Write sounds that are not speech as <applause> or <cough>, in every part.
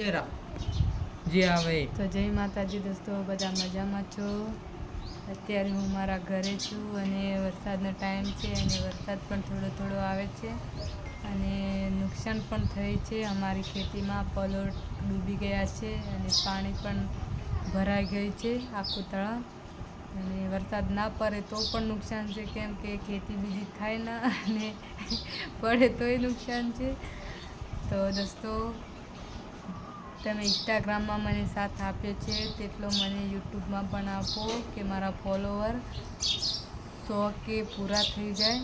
જે આવે તો જય માતાજી દોસ્તો, બધા મજામાં છો? અત્યારે હું મારા ઘરે છું અને વરસાદનો ટાઈમ છે અને વરસાદ પણ થોડો થોડો આવે છે અને નુકસાન પણ થઈ છે. અમારી ખેતીમાં પલોટ ડૂબી ગયા છે અને પાણી પણ ભરાઈ ગયું છે આખું તળાવ. અને વરસાદ ના પડે તો પણ નુકસાન છે, કેમ કે ખેતી બીજી થાય ના અને <laughs> પડે તોય નુકસાન છે. તો દોસ્તો તમે ઇન્સ્ટાગ્રામમાં મને સાથ આપ્યો છે, તેટલો મને યુટ્યુબમાં પણ આપો કે મારા ફોલોવર સો કે પૂરા થઈ જાય.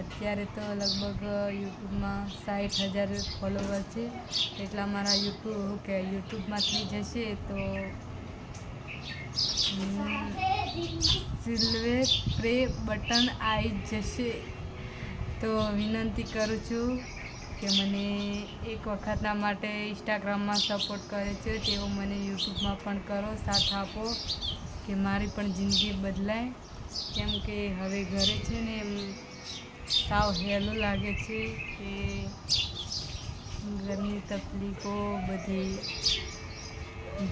અત્યારે તો લગભગ યુટ્યુબમાં સાઠ હજાર ફોલોવર છે, એટલા મારા યુટ્યુબ કે યુટ્યુબમાં થઈ જશે તો સિલ્વે પ્રે બટન આવી જશે. તો વિનંતી કરું છું કે મને એક વખતના માટે ઇન્સ્ટાગ્રામમાં સપોર્ટ કરે છે તેવો મને યુટ્યુબમાં પણ કરો, સાથ આપો કે મારી પણ જિંદગી બદલાય. કેમ કે હવે ઘરે છે ને એમ સાવ હેલું લાગે છે કે ઘરની તકલીફો બધી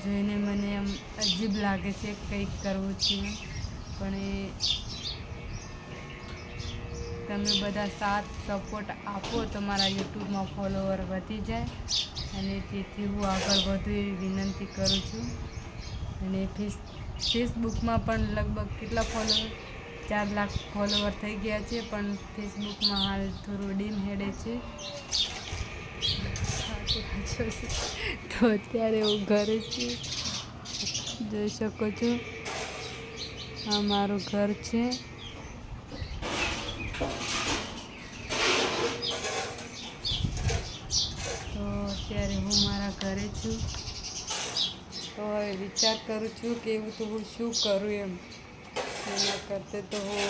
જોઈને મને એમ અજીબ લાગે છે કંઈક કરવું છે. પણ એ તમે બધા સાથ સપોર્ટ આપો તો મારા યુટ્યુબમાં ફોલોવર વધી જાય. અને તેથી હું આગળ વધુ એવી વિનંતી કરું છું. અને ફેસ, ફેસબુકમાં પણ લગભગ કેટલા ફોલોવર ચાર લાખ ફોલોવર થઈ ગયા છે, પણ ફેસબુકમાં હાલ થોડું ડીમ હેડે છે. તો અત્યારે હું ઘરે છું. જોઈ શકો છો. આ મારું ઘર છે તો અત્યારે હું મારા ઘરે છું. તો હવે વિચાર કરું છું કે એવું તો હું શું કરું એમ. એના કરતે તો હું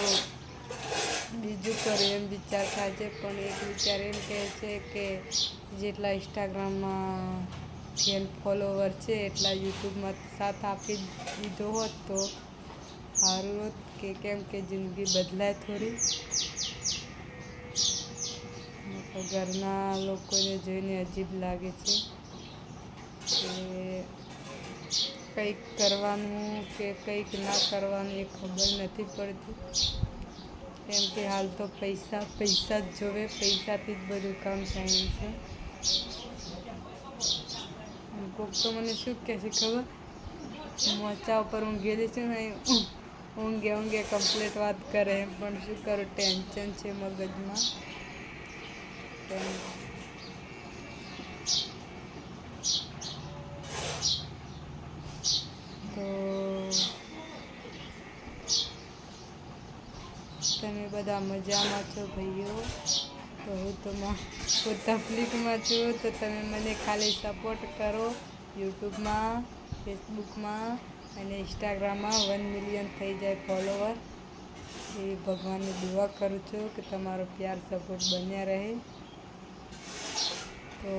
બીજું કરું એમ વિચાર થાય છે પણ એક વિચાર એમ કહે છે કે જેટલા ઇન્સ્ટાગ્રામમાં ફેન ફોલોવર છે, એટલા યુટ્યુબમાં સાથ આપી દીધો હોત તો સારું હોત કે કેમ કે જિંદગી બદલાય થોડી. ઘરના લોકોને જોઈને અજીબ લાગે છે કે કંઈક કરવાનું કે કંઈક ના કરવાનું એ ખબર નથી પડતી. કેમ કે હાલ તો પૈસા પૈસા જ જોવે, પૈસાથી જ બધું કામ થાય છે. કોક તો મને શું કહે છે ખબર? મોચા ઉપર ગયેલી છું ને ઊંઘે ઊંઘે કમ્પ્લીટ વાત કરે પણ શું કરું, ટેન્શન છે મગજમાં. તો તમે બધા મજામાં છો ભાઈઓ? તો હું તો તકલીફમાં છું, તો તમે મને ખાલી સપોર્ટ કરો યુટ્યુબમાં, ફેસબુકમાં અને ઇન્સ્ટાગ્રામમાં. વન મિલિયન થઈ જાય ફોલોવર એ ભગવાનની દુઆ કરું છું કે તમારો પ્યાર સપોર્ટ બન્યા રહે. તો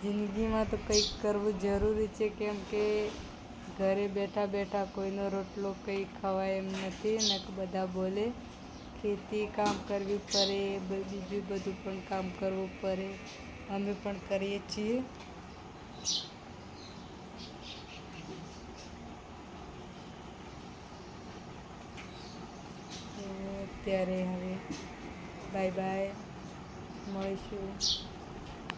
જિંદગીમાં તો કંઈક કરવું જરૂરી છે, કેમ કે ઘરે બેઠા બેઠા કોઈનો રોટલો કંઈ ખવાય એમ નથી ને બધા બોલે ખેતી કામ કરવી પડે બીજું બધું પણ કામ કરવું પડે, અમે પણ કરીએ છીએ. અત્યારે હવે બાય બાય, મળીશું.